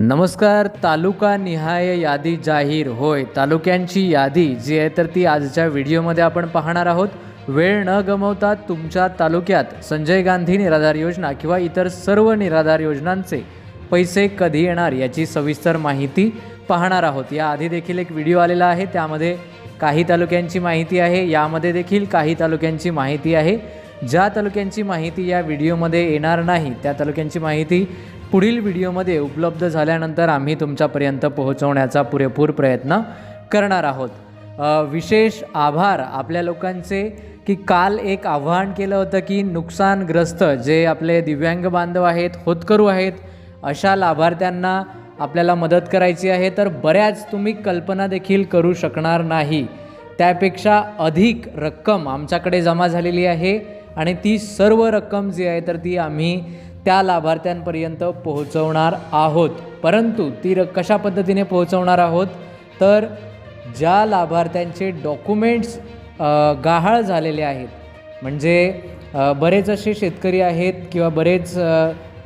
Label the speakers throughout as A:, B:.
A: नमस्कार तालुका निहाय यादी जाहीर. होय तालुक्यांची यादी जी आहे तर ती आजच्या व्हिडिओमध्ये आपण पाहणार आहोत. वेळ न गमवता तुमच्या तालुक्यात संजय गांधी निराधार योजना किंवा इतर सर्व निराधार योजनांचे पैसे कधी येणार याची सविस्तर माहिती पाहणार आहोत. याआधी देखील एक व्हिडिओ आलेला आहे त्यामध्ये काही तालुक्यांची माहिती आहे यामध्ये देखील काही तालुक्यांची माहिती आहे. ज्या तालुक्यांची माहिती या व्हिडिओमध्ये येणार नाही त्या तालुक्यांची माहिती पुढील व्हिडिओमध्ये उपलब्ध झाल्यानंतर आम्ही तुमच्यापर्यंत पोहोचवण्याचा पुरेपूर प्रयत्न करणार आहोत. विशेष आभार आपल्या लोकांचे की काल एक आव्हान केलं होतं की नुकसानग्रस्त जे आपले दिव्यांग बांधव आहेत होतकरू आहेत अशा लाभार्थ्यांना आपल्याला मदत करायची आहे तर बऱ्याच तुम्ही कल्पना देखील करू शकणार नाही. त्यापेक्षा अधिक रक्कम आमच्याकडे जमा झालेली आहे आणि ती सर्व रक्कम जी आहे तर ती आम्ही त्या लाभार्थ्यांपर्यंत पोहोचवणार आहोत. परंतु ती र कशा पद्धतीने पोहोचवणार आहोत? तर ज्या लाभार्थ्यांचे डॉक्युमेंट्स गहाळ झालेले आहेत म्हणजे बरेच असे शेतकरी आहेत किंवा बरेच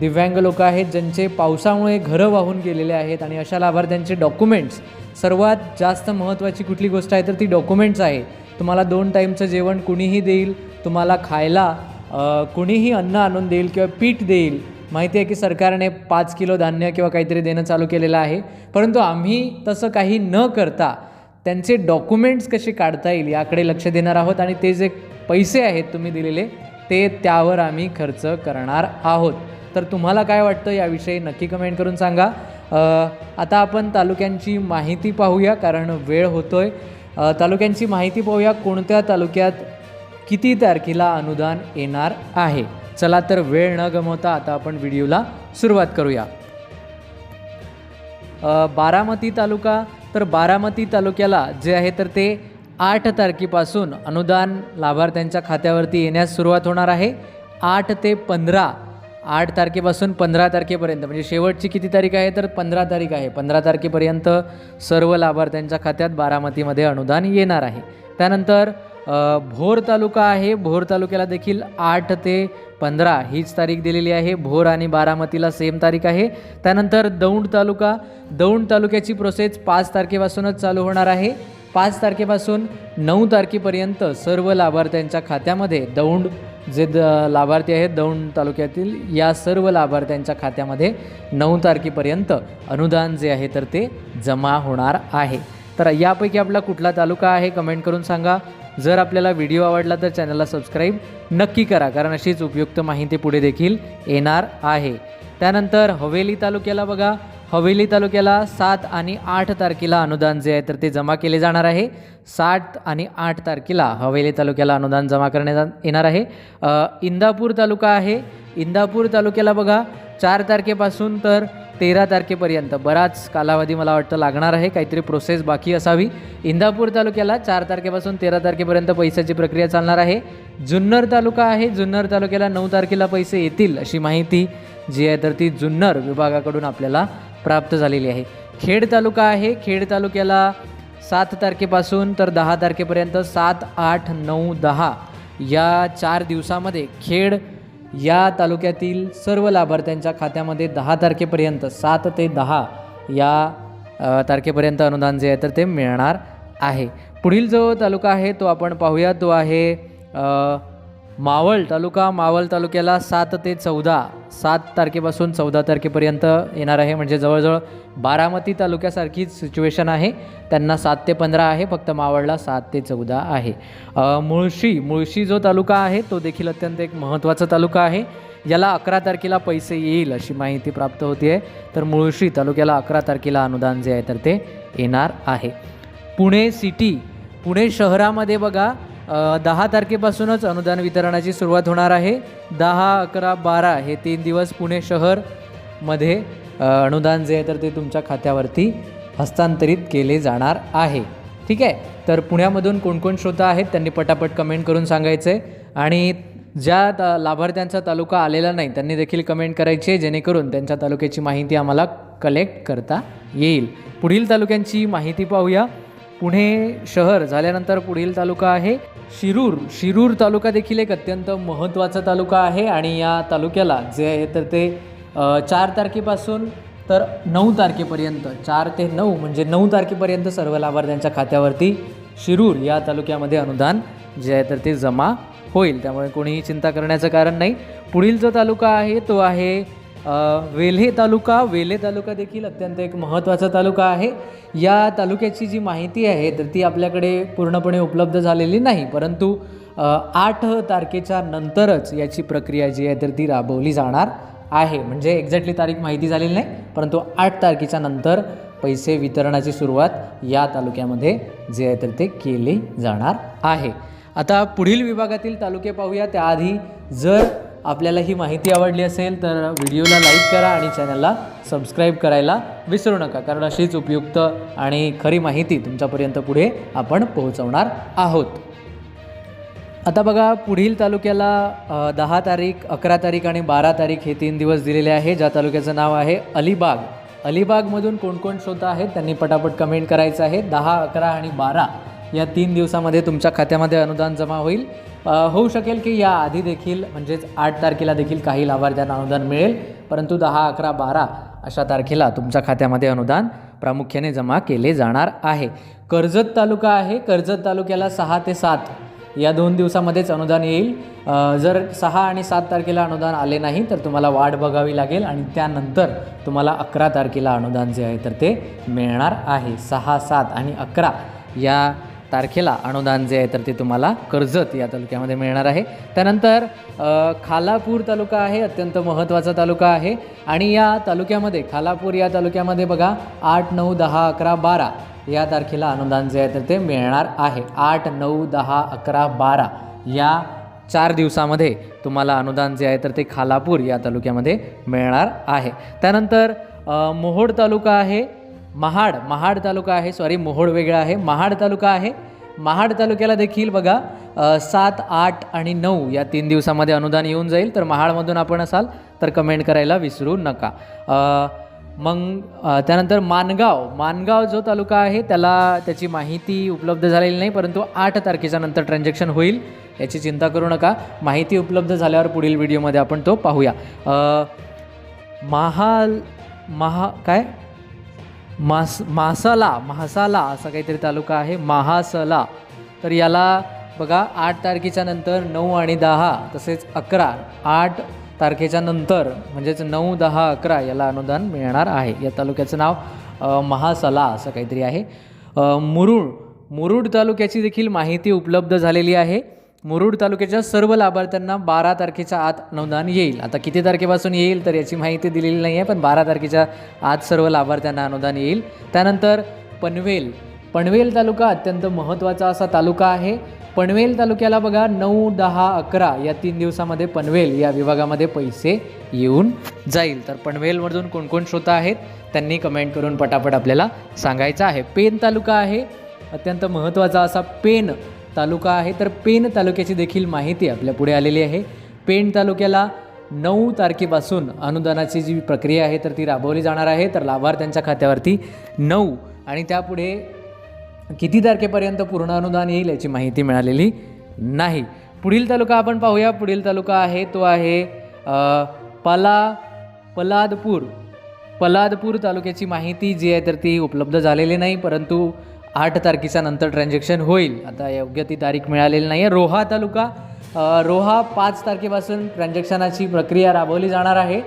A: दिव्यांग लोक आहेत ज्यांचे पावसामुळे घरं वाहून गेलेले आहेत आणि अशा लाभार्थ्यांचे डॉक्युमेंट्स सर्वात जास्त महत्त्वाची कुठली गोष्ट आहे तर ती डॉक्युमेंट्स आहे. तुम्हाला दोन टाईमचं जेवण कुणीही देईल तुम्हाला खायला कुणीही अन्न आणून देईल किंवा पीठ देईल माहिती आहे की सरकारने पाच किलो धान्य किंवा काहीतरी देणं चालू केलेलं आहे. परंतु आम्ही तसं काही न करता त्यांचे डॉक्युमेंट्स कसे काढता येईल याकडे लक्ष देणार आहोत आणि ते जे पैसे आहेत तुम्ही दिलेले ते त्यावर आम्ही खर्च करणार आहोत. तर तुम्हाला काय वाटतं याविषयी नक्की कमेंट करून सांगा. आता आपण तालुक्यांची माहिती पाहूया कारण वेळ होतोय. तालुक्यांची माहिती पाहूया कोणत्या तालुक्यात किती तारखेला अनुदान येणार आहे? चला तर वेळ न गमवता आता आपण व्हिडिओला सुरुवात करूया. बारामती तालुका तर बारामती तालुक्याला जे आहे तर ते आठ तारखेपासून अनुदान लाभार्थ्यांच्या खात्यावरती येण्यास सुरुवात होणार आहे. आठ ते पंधरा आठ तारखेपासून पंधरा तारखेपर्यंत म्हणजे शेवटची किती तारीख आहे तर पंधरा तारीख आहे. पंधरा तारखेपर्यंत सर्व लाभार्थ्यांच्या खात्यात बारामतीमध्ये अनुदान येणार आहे. त्यानंतर भोर तालुका आहे. भोर तालुक्याला देखील आठ ते पंधरा हीच तारीख दिलेली आहे. भोर आणि बारामतीला सेम तारीख आहे. त्यानंतर दौंड तालुका. दौंड तालुक्याची प्रोसेस पाच तारखेपासूनच चालू होणार आहे. पाच तारखेपासून नऊ तारखेपर्यंत सर्व लाभार्थ्यांच्या खात्यामध्ये दौंड जे द लाभार्थी आहेत दौंड तालुक्यातील या सर्व लाभार्थ्यांच्या खात्यामध्ये नऊ तारखेपर्यंत अनुदान जे आहे तर ते जमा होणार आहे. तर यापैकी आपला कुठला तालुका आहे कमेंट करून सांगा. जर आपल्याला व्हिडिओ आवडला तर चॅनलला सबस्क्राईब नक्की करा कारण अशीच उपयुक्त माहिती पुढे देखील येणार आहे. त्यानंतर हवेली तालुक्याला बघा. हवेली तालुक्याला सात आणि आठ तारखेला अनुदान जे आहे तर ते जमा केले जाणार आहे. सात आणि आठ तारखेला हवेली तालुक्याला अनुदान जमा करण्यात येणार आहे. इंदापूर तालुका आहे. इंदापूर तालुक्याला बघा. चार तारखेपासून तर तेरा तारखेपर्यंत. बराच कालावधी मला वाटतं लागणार आहे. काहीतरी प्रोसेस बाकी असावी. इंदापूर तालुक्याला चार तारखेपासून तेरा तारखेपर्यंत पैशाची प्रक्रिया चालणार आहे. जुन्नर तालुका आहे. जुन्नर तालुक्याला नऊ तारखेला पैसे येतील अशी माहिती जी आहे तर ती जुन्नर विभागाकडून आपल्याला प्राप्त झालेली आहे. खेड तालुका आहे. खेड तालुक्याला सात तारखेपासून तर दहा तारखेपर्यंत सात आठ नऊ दहा या चार दिवसामध्ये खेड या तालुक्यातील सर्व लाभार्थ्यांच्या खात्यामध्ये दहा तारखेपर्यंत सात ते दहा या तारखेपर्यंत अनुदान जे आहे तर ते मिळणार आहे. पुढील जो तालुका आहे तो आपण पाहूया. तो आहे मावळ तालुका मावळ तालुक्याला सात ते चौदा सात तारखेपासून चौदा तारखेपर्यंत येणार आहे. म्हणजे जवळजवळ बारामती तालुक्यासारखीच सिच्युएशन आहे. त्यांना सात ते पंधरा आहे फक्त मावळला सात ते चौदा आहे. मुळशी मुळशी जो तालुका आहे तो देखील अत्यंत एक महत्त्वाचा तालुका आहे. याला अकरा तारखेला पैसे येईल अशी माहिती प्राप्त होती आहे तर मुळशी तालुक्याला अकरा तारखेला अनुदान जे आहे तर ते येणार आहे. पुणे सिटी पुणे शहरामध्ये बघा दहा तारखेपासूनच अनुदान वितरणाची सुरुवात होणार आहे. दहा अकरा बारा हे तीन दिवस पुणे शहरमध्ये अनुदान जे आहे तर ते तुमच्या खात्यावरती हस्तांतरित केले जाणार आहे. ठीक आहे? तर पुण्यामधून कोणकोण श्रोता आहेत त्यांनी पटापट कमेंट करून सांगायचं आहे आणि ज्या ता लाभार्थ्यांचा तालुका आलेला नाही त्यांनी देखील कमेंट करायची आहे जेणेकरून त्यांच्या तालुक्याची माहिती आम्हाला कलेक्ट करता येईल. पुढील तालुक्यांची माहिती पाहूया. पुणे शहर झाल्यानंतर पुढील तालुका आहे शिरूर. शिरूर तालुका देखील एक अत्यंत महत्त्वाचा तालुका आहे आणि या तालुक्याला जे आहे तर ते चार तारखेपासून तर नऊ तारखेपर्यंत चार ते नऊ म्हणजे नऊ तारखेपर्यंत सर्व लाभार्थ्यांच्या खात्यावरती शिरूर या तालुक्यामध्ये अनुदान जे आहे तर ते जमा होईल. त्यामुळे कोणीही चिंता करण्याचं कारण नाही. पुढील जो तालुका आहे तो आहे वेल्हे तालुका वेल्हे तालुका देखील अत्यंत एक महत्त्वाचा तालुका आहे. या तालुक्याची जी माहिती आहे तर ती आपल्याकडे पूर्णपणे उपलब्ध झालेली नाही. परंतु आठ तारखेच्या नंतरच याची प्रक्रिया जी आहे तर ती राबवली जाणार आहे. म्हणजे एक्झॅक्टली तारीख माहिती झालेली नाही परंतु आठ तारखेच्या नंतर पैसे वितरणाची सुरुवात या तालुक्यामध्ये जे आहे तर ते केले जाणार आहे. आता पुढील विभागातील तालुके पाहूया. त्याआधी जर आपल्याला ही माहिती आवडली असेल तर व्हिडिओला लाईक करा आणि चॅनलला सबस्क्राईब करायला विसरू नका. कारण अशीच उपयुक्त आणि खरी माहिती तुमच्यापर्यंत पुढे आपण पोहोचवणार आहोत. आता बघा पुढील तालुक्याला दहा तारीख अकरा तारीख आणि बारा तारीख हे तीन दिवस दिलेले आहे. ज्या तालुक्याचं नाव आहे अलिबाग. अलिबागमधून कोण कोण श्रोता आहेत त्यांनी पटापट कमेंट करायचं आहे. दहा अकरा आणि बारा या तीन दिवसामध्ये तुमच्या खात्यामध्ये अनुदान जमा होईल. होऊ शकेल की या आधी देखील म्हणजेच आठ तारखेला देखील काही लाभार्थ्यांना अनुदान मिळेल परंतु दहा अकरा बारा अशा तारखेला तुमच्या खात्यामध्ये अनुदान प्रामुख्याने जमा केले जाणार आहे. कर्जत तालुका आहे कर्जत तालुक्याला सहा ते सात या दोन दिवसामध्येच अनुदान येईल. जर सहा आणि सात तारखेला अनुदान आले नाही तर तुम्हाला वाट बघावी लागेल आणि त्यानंतर तुम्हाला अकरा तारखेला अनुदान जे आहे तर ते मिळणार आहे. सहा सात आणि अकरा या तारखेला अनुदान जे आहे तर ते तुम्हाला कर्जत या तालुक्यामध्ये मिळणार आहे. त्यानंतर खालापूर तालुका आहे अत्यंत महत्त्वाचा तालुका आहे. आणि या तालुक्यामध्ये खालापूर या तालुक्यामध्ये बघा आठ नऊ दहा अकरा बारा या तारखेला अनुदान जे आहे तर ते मिळणार आहे. आठ नऊ दहा अकरा बारा या चार दिवसामध्ये तुम्हाला अनुदान जे आहे तर ते खालापूर या तालुक्यामध्ये मिळणार आहे. त्यानंतर मोहोड तालुका आहे महाड महाड तालुका आहे सॉरी मोहोड वेगळा आहे. महाड तालुका आहे. महाड तालुक्याला देखील बघा सात आठ आणि नऊ या तीन दिवसामध्ये अनुदान येऊन जाईल. तर महाडमधून आपण असाल तर कमेंट करायला विसरू नका. मग त्यानंतर मानगाव. मानगाव जो तालुका आहे त्याला त्याची माहिती उपलब्ध झालेली नाही परंतु आठ तारखेच्या नंतर ट्रान्झॅक्शन होईल याची चिंता करू नका. माहिती उपलब्ध झाल्यावर पुढील व्हिडिओमध्ये आपण तो पाहूया. महाल महा काय? मास मासाला म्हासाला असा काहीतरी तालुका आहे महासला. तर याला बघा आठ तारखेच्या नंतर नऊ आणि दहा तसेच अकरा आठ तारखेच्या नंतर म्हणजेच नऊ दहा अकरा याला अनुदान मिळणार आहे. या तालुक्याचं नाव महासला असं काहीतरी आहे. मुरुड मुरुड तालुक्याची देखील माहिती उपलब्ध झालेली आहे. मुरुड तालुक्याच्या सर्व लाभार्थ्यांना बारा तारखेच्या आत अनुदान येईल. आता किती तारखेपासून येईल तर याची माहिती दिलेली नाही आहे पण बारा तारखेच्या आत सर्व लाभार्थ्यांना अनुदान येईल. त्यानंतर पनवेल. पनवेल तालुका अत्यंत महत्त्वाचा असा तालुका आहे. पनवेल तालुक्याला बघा नऊ दहा अकरा या तीन दिवसामध्ये पनवेल या विभागामध्ये पैसे येऊन जाईल. तर पनवेलमधून कोणकोण श्रोता आहेत त्यांनी कमेंट करून पटापट आपल्याला सांगायचं आहे. पेन तालुका आहे अत्यंत महत्त्वाचा असा पेन तालुका आहे तर पेन तालुक्याची देखील माहिती आपल्या पुढे आलेली आहे. पेन तालुक्याला नऊ तारखेपासून अनुदानाची जी प्रक्रिया आहे तर ती राबवली जाणार आहे. तर लाभार्थ्यांच्या खात्यावरती नऊ आणि त्यापुढे किती तारखेपर्यंत पूर्ण अनुदान येईल याची माहिती मिळालेली नाही. पुढील तालुका आपण पाहूया. पुढील तालुका आहे तो आहे पला पलादपूर. पलादपूर तालुक्याची माहिती जी आहे तर ती उपलब्ध झालेली नाही परंतु आठ तारखेच्या नंतर ट्रान्झॅक्शन होईल. आता योग्य ती तारीख मिळालेली नाही आहे रोहा तालुका रोहा पाच तारखेपासून ट्रान्झॅक्शनाची प्रक्रिया राबवली जाणार आहे.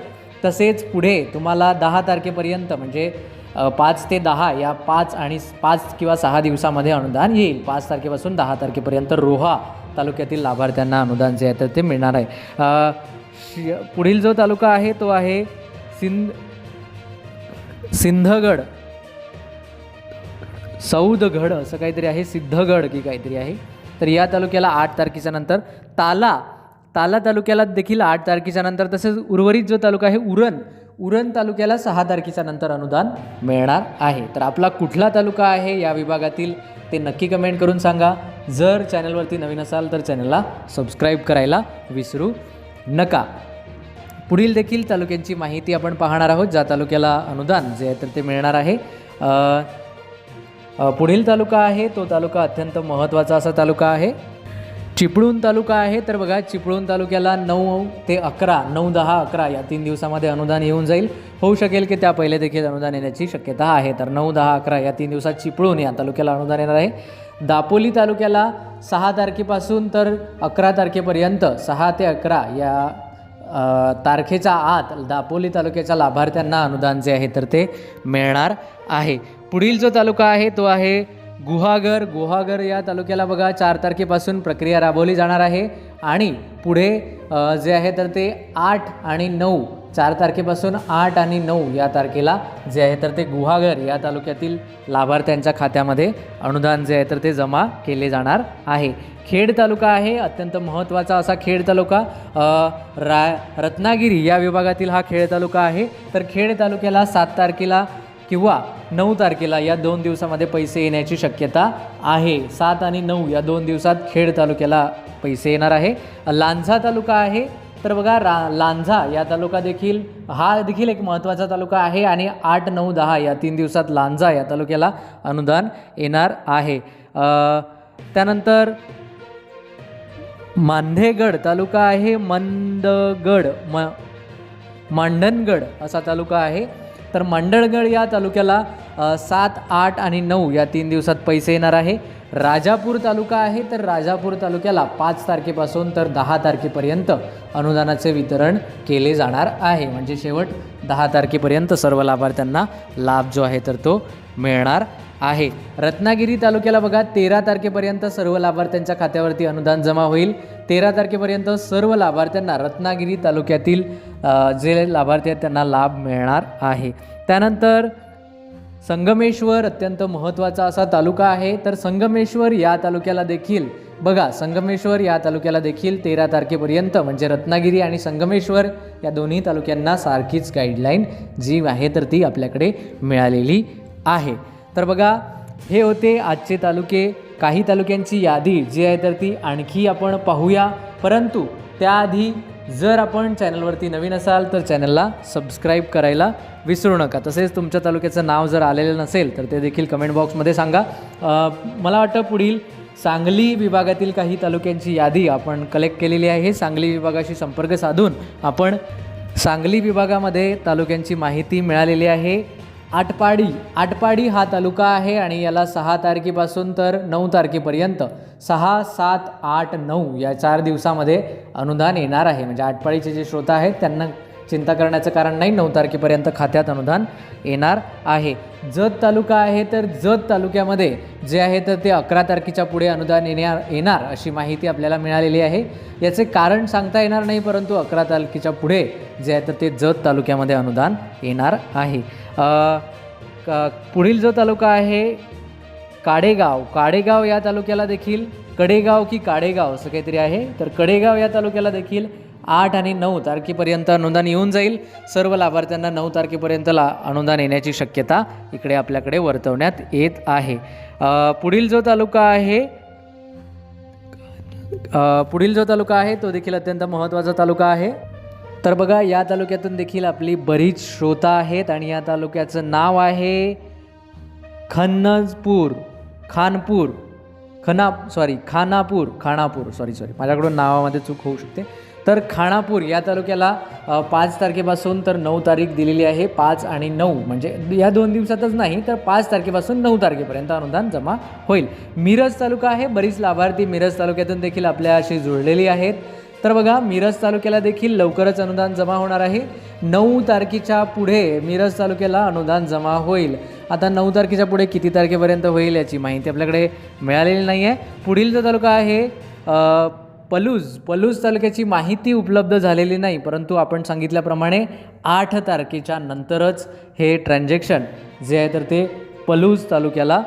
A: तसेच पुढे तुम्हाला दहा तारखेपर्यंत म्हणजे पाच ते दहा या पाच आणि पाच किंवा सहा दिवसामध्ये अनुदान येईल. पाच तारखेपासून दहा तारखेपर्यंत रोहा तालुक्यातील लाभार्थ्यांना अनुदान जे आहे तर ते मिळणार आहे. पुढील जो तालुका आहे तो आहे सिंध सिंधगड. सौदगड असं काहीतरी आहे सिद्धगड की काहीतरी आहे. तर या तालुक्याला आठ तारखेच्या नंतर ताला ताला तालुक्याला देखील आठ तारखेच्या नंतर तसेच उर्वरित जो तालुका आहे उरण उरण तालुक्याला सहा तारखेच्या नंतर अनुदान मिळणार आहे. तर आपला कुठला तालुका आहे या विभागातील ते नक्की कमेंट करून सांगा. जर चॅनलवरती नवीन असाल तर चॅनलला सबस्क्राईब करायला विसरू नका. पुढील देखील तालुक्यांची माहिती आपण पाहणार आहोत ज्या तालुक्याला अनुदान जे आहे तर ते मिळणार आहे. पुढील तालुका आहे तो तालुका अत्यंत महत्त्वाचा असा तालुका आहे. चिपळूण तालुका आहे तर बघा चिपळूण तालुक्याला नऊ ते अकरा नऊ दहा अकरा या तीन दिवसामध्ये अनुदान येऊन जाईल. होऊ शकेल की त्या पहिले देखील अनुदान येण्याची शक्यता आहे तर नऊ दहा अकरा या तीन दिवसात चिपळूण या तालुक्याला अनुदान येणार आहे. दापोली तालुक्याला सहा तारखेपासून तर अकरा तारखेपर्यंत सहा ते अकरा या तारखेच्या आत दापोली तालुक्याच्या लाभार्थ्यांना अनुदान जे आहे तर ते मिळणार आहे. पुढील जो तालुका आहे तो आहे गुहागर. गुहागर या तालुक्याला बघा चार तारखेपासून प्रक्रिया राबवली जाणार आहे. आणि पुढे जे आहे तर ते आठ आणि नऊ चार तारखेपासून आठ आणि नऊ या तारखेला जे आहे तर ते गुहागर या तालुक्यातील लाभार्थ्यांच्या खात्यामध्ये अनुदान जे आहे तर ते जमा केले जाणार आहे. खेड तालुका आहे अत्यंत महत्त्वाचा असा खेड तालुका. रा रत्नागिरी या विभागातील हा खेड तालुका आहे. तर खेड तालुक्याला सात तारखेला किंवा नऊ तारखेला या दोन दिवसामध्ये पैसे येण्याची शक्यता आहे. सात आणि नऊ या दोन दिवसात खेड तालुक्याला पैसे येणार आहे. लांझा तालुका आहे तर बघा रा लांझा या तालुका देखील हा देखील एक महत्त्वाचा तालुका आहे आणि आठ नऊ दहा या तीन दिवसात लांझा या तालुक्याला अनुदान येणार आहे. त्यानंतर मांधेगड तालुका आहे मंदगड म मांडणगड असा तालुका आहे. तर मांडणगड या तालुक्याला सात आठ आणि नऊ या तीन दिवसात पैसे येणार आहे. राजापूर तालुका आहे तर राजापूर तालुक्याला पाच तारखेपासून तर दहा तारखेपर्यंत अनुदानाचे वितरण केले जाणार आहे. म्हणजे शेवट दहा तारखेपर्यंत सर्व लाभार्थ्यांना लाभ जो आहे तर तो मिळणार आहे. रत्नागिरी तालुक्याला बघा तेरा तारखेपर्यंत सर्व लाभार्थ्यांच्या खात्यावरती अनुदान जमा होईल. तेरा तारखेपर्यंत सर्व लाभार्थ्यांना रत्नागिरी तालुक्यातील जे लाभार्थी आहेत त्यांना लाभ मिळणार आहे. त्यानंतर संगमेश्वर अत्यंत महत्त्वाचा असा तालुका आहे. तर संगमेश्वर या तालुक्याला देखील बघा संगमेश्वर या तालुक्याला देखील तेरा तारखेपर्यंत म्हणजे रत्नागिरी आणि संगमेश्वर या दोन्ही तालुक्यांना सारखीच गाईडलाईन जी आहे तर ती आपल्याकडे मिळालेली आहे. तर बघा हे होते आजचे तालुके. काही तालुक्यांची यादी जी आहे तर ती आणखी आपण पाहूया. परंतु त्याआधी जर आपण चॅनलवरती नवीन असाल तर चॅनलला सबस्क्राईब करायला विसरू नका. तसेच तुमच्या तालुक्याचं नाव जर आलेलं नसेल तर ते देखील कमेंट बॉक्समध्ये सांगा. मला वाटतं पुढील सांगली विभागातील काही तालुक्यांची यादी आपण कलेक्ट केलेली आहे. सांगली विभागाशी संपर्क साधून आपण सांगली विभागामध्ये तालुक्यांची माहिती मिळालेली आहे. आटपाडी. आटपाडी हा तालुका आहे आणि याला सहा तारखेपासून तर नऊ तारखेपर्यंत सहा सात आठ नऊ या चार दिवसामध्ये अनुदान येणार आहे. म्हणजे आटपाडीचे जे श्रोता आहेत त्यांना चिंता करण्याचं कारण नाही नऊ तारखेपर्यंत खात्यात अनुदान येणार आहे. जत तालुका आहे तर जत तालुक्यामध्ये जे आहे तर ते अकरा तारखेच्या पुढे अनुदान येणार येणार अशी माहिती आपल्याला मिळालेली आहे. याचे कारण सांगता येणार नाही परंतु अकरा तारखेच्या पुढे जे आहे तर ते जत तालुक्यामध्ये अनुदान येणार आहे. पुढील जो तालुका आहे काडेगाव. काडेगाव या तालुक्याला देखील कडेगाव की काडेगाव असं काहीतरी आहे. तर कडेगाव या तालुक्याला देखील आठ आणि नऊ तारखेपर्यंत अनुदान येऊन जाईल. सर्व लाभार्थ्यांना नऊ तारखेपर्यंत ला अनुदान येण्याची शक्यता इकडे आपल्याकडे वर्तवण्यात येत आहे. पुढील जो तालुका आहे पुढील जो तालुका आहे तो देखील अत्यंत महत्त्वाचा तालुका आहे. तर बघा या तालुक्यातून देखील आपली बरीच श्रोता आहेत आणि या तालुक्याचं नाव आहे खन्नजपूर खानपूर खना sorry Khanapur Khanapur sorry sorry माझ्याकडून नावामध्ये चूक होऊ शकते. तर खानापूर या तालुक्याला पाच तारखेपासून तर नऊ तारीख दिलेली आहे पाच आणि नऊ म्हणजे या दोन दिवसातच नाही तर पाच तारखेपासून नऊ तारखेपर्यंत अनुदान जमा होईल. मिरज तालुका आहे बरीच लाभार्थी मिरज तालुक्यातून देखील आपल्याशी जुळलेली आहेत. तर बघा मिरज तालुक्याला देखील लवकरच अनुदान जमा होणार आहे. नऊ तारखेच्या पुढे मिरज तालुक्याला अनुदान जमा होईल. आता नऊ तारखेच्या पुढे किती तारखेपर्यंत होईल याची माहिती आपल्याकडे मिळालेली नाही आहे पुढील जो तालुका आहे पलूज पलूज तालुक्याची माहिती उपलब्ध झालेली नाही परंतु आपण सांगितल्याप्रमाणे आठ तारखेच्या नंतरच हे ट्रान्झॅक्शन जे आहे तर ते पलूज तालुक्याला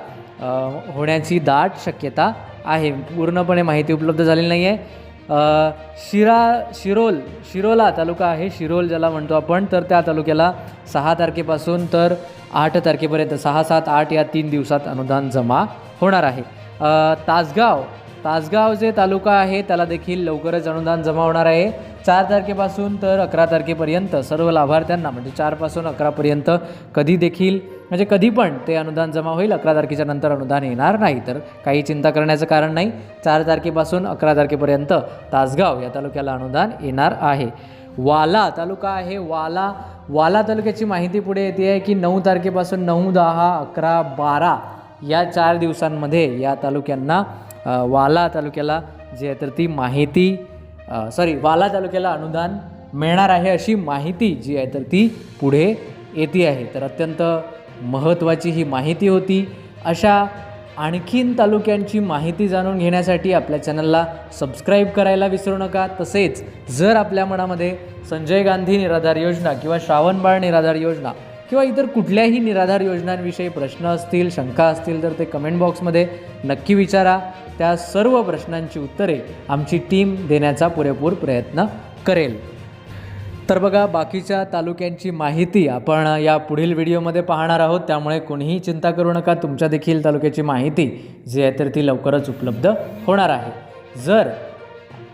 A: होण्याची दाट शक्यता आहे. पूर्णपणे माहिती उपलब्ध झालेली नाही आहे शिरा शिरोल शिरोला तालुका आहे. शिरोल ज्याला म्हणतो आपण तर त्या तालुक्याला सहा तारखेपासून तर आठ तारखेपर्यंत सहा सात आठ या तीन दिवसात अनुदान जमा होणार आहे. तासगाव तासगाव जे तालुका आहे त्याला देखील लवकरच अनुदान जमा होणार आहे. चार तारखेपासून तर अकरा तारखेपर्यंत सर्व लाभार्थ्यांना म्हणजे चारपासून अकरापर्यंत कधी देखील म्हणजे कधी पण ते अनुदान जमा होईल अकरा तारखेच्या नंतर अनुदान येणार नाही. तर काही चिंता करण्याचं कारण नाही. चार तारखेपासून अकरा तारखेपर्यंत तासगाव या तालुक्याला अनुदान येणार आहे. वाला तालुका आहे वाला. वाला तालुक्याची माहिती पुढे येते आहे की नऊ तारखेपासून नऊ दहा अकरा बारा या चार दिवसांमध्ये या तालुक्यांना वाला तालुक्याला जी आहे तर ती माहिती सॉरी वाला तालुक्याला अनुदान मिळणार आहे अशी माहिती जी आहे तर ती पुढे येते आहे. तर अत्यंत महत्त्वाची ही माहिती होती. अशा आणखीन तालुक्यांची माहिती जाणून घेण्यासाठी आपल्या चॅनलला सबस्क्राईब करायला विसरू नका. तसेच जर आपल्या मनामध्ये संजय गांधी निराधार योजना किंवा श्रावणबाळ निराधार योजना किंवा इतर कुठल्याही निराधार योजनांविषयी प्रश्न असतील शंका असतील तर ते कमेंट बॉक्समध्ये नक्की विचारा. त्या सर्व प्रश्नांची उत्तरे आमची टीम देण्याचा पुरेपूर प्रयत्न करेल. तर बघा बाकीच्या तालुक्यांची माहिती आपण या पुढील व्हिडिओमध्ये पाहणार आहोत. त्यामुळे कोणीही चिंता करू नका. तुमच्या देखील तालुक्याची माहिती जी आहे तर ती लवकरच उपलब्ध होणार आहे. जर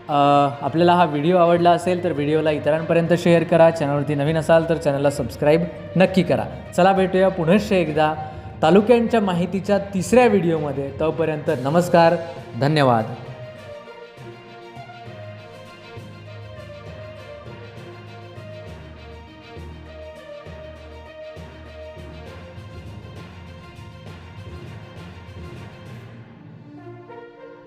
A: आपल्याला हा व्हिडिओ आवडला असेल तर व्हिडिओला इतरांपर्यंत शेअर करा. चॅनलवरती नवीन असाल तर चॅनलला सबस्क्राईब नक्की करा. चला भेटूया पुनश्च एकदा तालुक्यांच्या माहितीच्या तिसऱ्या व्हिडिओमध्ये. तोपर्यंत नमस्कार धन्यवाद.